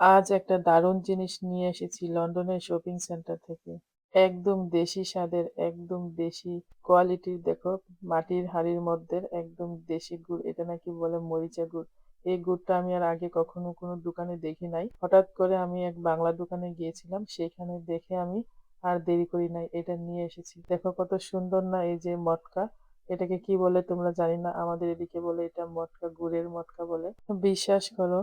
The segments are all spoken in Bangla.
আজ একটা দারুণ জিনিস নিয়ে এসেছি লন্ডনের শপিং সেন্টার থেকে। একদম দেশি স্বাদের, একদম দেশি কোয়ালিটির দেখো মাটির হাড়ির মধ্যে একদম দেশি গুড়। এটা নাকি বলে মরিচা গুড়। এই গুড়টা আমি আর আগে কখনো কোনো দোকানে দেখি নাই। হঠাৎ করে আমি এক বাংলা দোকানে গিয়েছিলাম। সেখানে দেখে আমি আর দেরি করি নাই। এটা নিয়ে এসেছি। দেখো কত সুন্দর না এই যে মটকা। এটাকে কি বলে তোমরা জানি না। আমাদের এদিকে বলে এটা মটকা, গুড়ের মটকা বলে। বিশ্বাস করো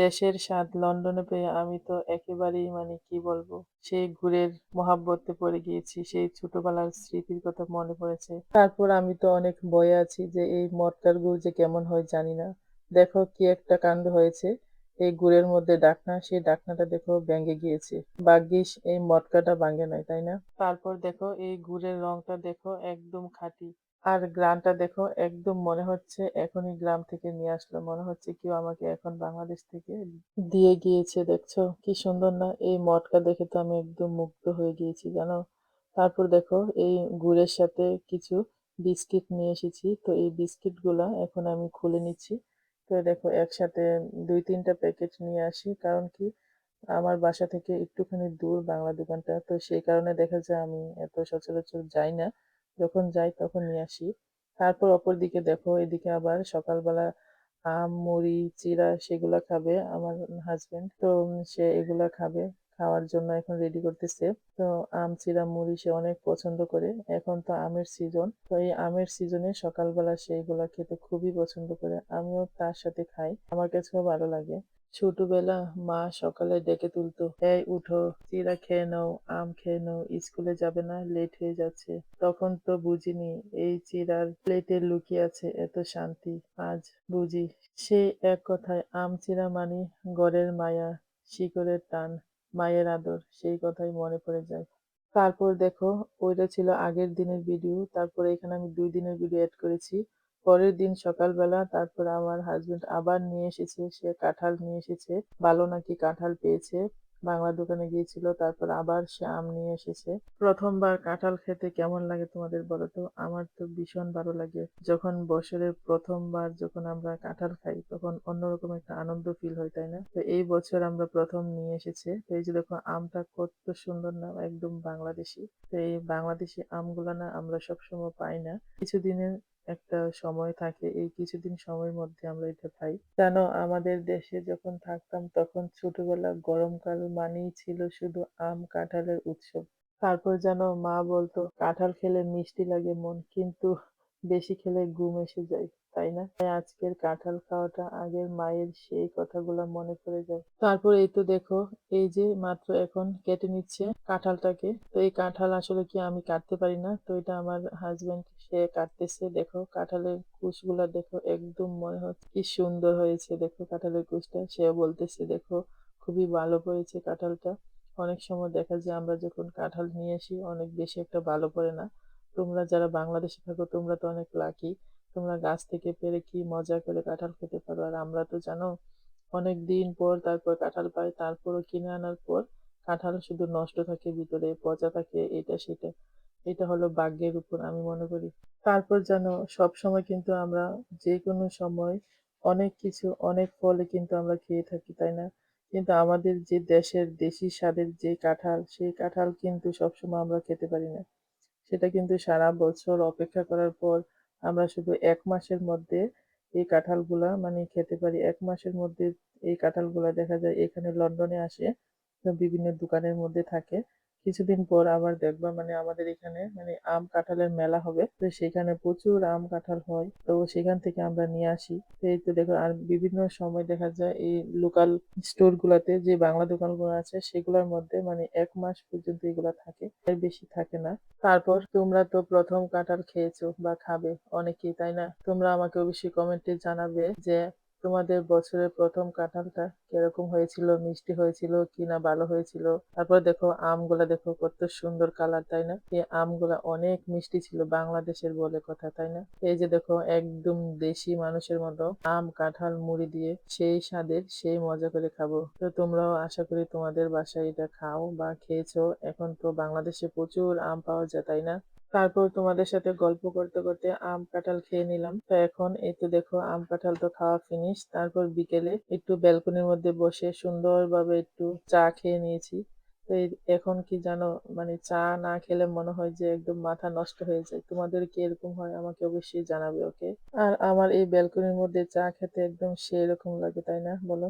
দেশের স্বাদ লন্ডনে পেয়ে আমি তো একেবারেই মানে কি বলব, সেই ঘুরের মহাব্বতে পড়ে গিয়েছি, সেই ছোটবেলার স্মৃতির কথা মনে পড়েছে। তারপর আমি তো অনেক ভয়ে আছি যে এই মটকার গুড় যে কেমন হয় জানি না। দেখো কি একটা কাণ্ড হয়েছে, এই গুড়ের মধ্যে ডাকনা, সেই ডাকনাটা দেখো ভেঙে গিয়েছে। ভাগ্যিস এই মটকাটা ভাঙে নাই, তাই না? তারপর দেখো এই গুড়ের রংটা দেখো একদম খাঁটি। আর গ্রামটা দেখো একদম মনে হচ্ছে এখনই গ্রাম থেকে নিয়ে আসলো। মনে হচ্ছে কেউ আমাকে এখন বাংলাদেশ থেকে দিয়ে গিয়েছে, দেখছ? কি সুন্দর না? এই মটকা দেখে তো আমি একদম মুগ্ধ হয়ে গিয়েছি, জানো? তারপর দেখো এই গুড়ের সাথে কিছু বিস্কিট নিয়ে এসেছি। তো এই বিস্কিটগুলা এখন আমি খুলে নিচ্ছি। তো দেখো একসাথে দুই তিনটা প্যাকেট নিয়ে আসি, কারণ কি আমার বাসা থেকে একটুখানি দূর বাংলা দোকানটা। তো সেই কারণে দেখা যায় আমি এত সচরাচর যাই না। যখন যাই তখন নিয়ে আসি। তারপর অপর দিকে দেখো, এদিকে আবার সকালবেলা আম, মুড়ি চিরা সেগুলো খাবে আমার হাজবেন্ড তো সে এগুলো খাবে। খাওয়ার জন্য এখন রেডি করতেছে। তো আম, চিরা, মুড়ি সে অনেক পছন্দ করে। এখন তো আমের সিজন তো এই আমের সিজনে সকালবেলা সে এগুলা খেতে খুবই পছন্দ করে। আমিও তার সাথে খাই। আমার কাছেও ভালো লাগে। ছোটবেলা মা সকালে ডেকে তুলতো, এই উঠো চিড়া খেয়ে নাও, আম খেয়ে নাও, স্কুলে যাবে না লেট হয়ে যাচ্ছে। তখন তো বুঝিনি এই চিড়ার প্লেটে লুকিয়ে আছে এত শান্তি। আজ বুঝি সে এক কথায় আম চিড়া মানি গড়ের মায়া, শিকড়ের টান। মায়ের আদর, সেই কথাই মনে পড়ে যায়। তারপর দেখো, ওইটা ছিল আগের দিনের ভিডিও তারপরে এখানে আমি দুই দিনের ভিডিও অ্যাড করেছি। পরের দিন সকালবেলা, তারপর আমার হাজবেন্ড আবার নিয়ে এসেছে, সে কাঁঠাল নিয়ে এসেছে। ভালো নাকি কাঁঠাল পেয়েছে? বাংলা দোকানে গিয়েছিল, তারপর আবার সে আম নিয়ে এসেছে। প্রথমবার কাঁঠাল খেতে কেমন লাগে তোমাদের বলো তো? আমার তো ভীষণ ভালো লাগে। যখন বছরের প্রথমবার যখন আমরা কাঁঠাল খাই, তখন অন্যরকম একটা আনন্দ ফিল হয়, তাই না? তো এই বছর আমরা প্রথম নিয়ে এসেছে। তো এই যে দেখো, আমটা কত সুন্দর না, একদম বাংলাদেশি। তো এই বাংলাদেশি আমগুলা না আমরা সবসময় পাই না। কিছুদিনের একটা সময় থাকে, এই কিছুদিন সময়ের মধ্যে আমরা এটা পাই। জানো আমাদের দেশে যখন থাকতাম তখন ছোটবেলা গরমকাল মানেই ছিল শুধু আম কাঁঠালের উৎসব। তারপর যেন মা বলতো, কাঁঠাল খেলে মিষ্টি লাগে মন। কিন্তু বেশি খেলে ঘুম এসে যায়, তাই না? তাই আজকের কাঁঠাল খাওয়াটা আগের মায়ের সেই কথাগুলো মনে পড়ে যায়। তারপর এই তো দেখো, এই যে মাত্র এখন কেটে নিচ্ছে কাঁঠালটাকে। তো এই কাঁঠাল আসলে কি আমি কাটতে পারি না? তো এটা আমার হাজবেন্ড সে কাটতেছে। দেখো কাঁঠালের কুশগুলা দেখো একদম মনে হচ্ছে কি সুন্দর হয়েছে। দেখো কাঁঠালের কুশটা সে বলতেছে দেখো খুবই ভালো পড়েছে কাঁঠালটা। অনেক সময় দেখা যায় আমরা যখন কাঁঠাল নিয়ে আসি, অনেক বেশি একটা ভালো পড়ে না। তোমরা যারা বাংলাদেশে থাকো, তোমরা তো অনেক লাকি তোমরা গাছ থেকে পেরে কি মজা করে কাঁঠাল খেতে পারো। আর আমরা তো জানো, অনেক দিন পর তারপর কাঁঠাল পাই, তারপরও কিনে আনার পর কাঁঠাল শুধু নষ্ট থাকে, ভিতরে পচা থাকে, এটা সেটা। এটা হলো ভাগ্যের উপর, আমি মনে করি। তারপর যেন সব সময় কিন্তু আমরা যে কোনো সময় অনেক কিছু, অনেক ফলে কিন্তু আমরা খেয়ে থাকি, তাই না? কিন্তু আমাদের যে দেশের দেশি স্বাদের যে কাঁঠাল, সেই কাঁঠাল কিন্তু সবসময় আমরা খেতে পারি না। সেটা কিন্তু সারা বছর অপেক্ষা করার পর আমরা শুধু এক মাসের মধ্যে এই কাঁঠালগুলা মানে খেতে পারি। এক মাসের মধ্যে এই কাঁঠালগুলা দেখা যায় এখানে লন্ডনে আসে বিভিন্ন দোকানের মধ্যে থাকে। কিছুদিন পর আবার দেখবা মানে আমাদের এখানে মানে আম কাঁঠালের মেলা হবে। তো সেখানে প্রচুর আম কাঁঠাল হয়। তো সেখান থেকে আমরা নিয়ে আসি। তো এই তো দেখো, আর বিভিন্ন সময় দেখা যায় এই লোকাল স্টোর গুলাতে যে বাংলা দোকানগুলো আছে, সেগুলোর মধ্যে মানে এক মাস পর্যন্ত এগুলা থাকে। এর বেশি থাকে না। তারপর তোমরা তো প্রথম কাঁঠাল খেয়েছো বা খাবে অনেকেই, তাই না? তোমরা আমাকে অবশ্যই কমেন্টে জানাবে যে তোমাদের বছরের প্রথম কাঁঠালটা কীরকম হয়েছিল, মিষ্টি হয়েছিল কি না ভালো হয়েছিল? তারপর দেখো, আমগুলা দেখো, কত সুন্দর কালার তাই না? এই আমগুলা অনেক মিষ্টি ছিল, বাংলাদেশের বলে কথা, তাই না? এই যে দেখো, একদম দেশি মানুষের মতো আম, কাঁঠাল, মুড়ি দিয়ে সেই স্বাদের সেই মজা করে খাব। তো তোমরাও আশা করি তোমাদের বাসায় এটা খাও বা খেয়েছো। এখন তো বাংলাদেশে প্রচুর আম পাওয়া যায়, তাই না? তারপর তোমাদের সাথে গল্প করতে করতে আম কাঁঠাল খেয়ে নিলাম। তো এখন এই তো দেখো, আম কাঁঠাল তো খাওয়া ফিনিশ তারপর বিকেলে একটু ব্যালকনির মধ্যে বসে সুন্দরভাবে একটু চা খেয়ে নিয়েছি। তো এখন কি জানো মানে চা না খেলে মনে হয় যে একদম মাথা নষ্ট হয়ে যায়। তোমাদের কি এরকম হয় আমাকে অবশ্যই জানাবে, ওকে? আর আমার এই ব্যালকনির মধ্যে চা খেতে একদম সেই রকম লাগে, তাই না? বলো।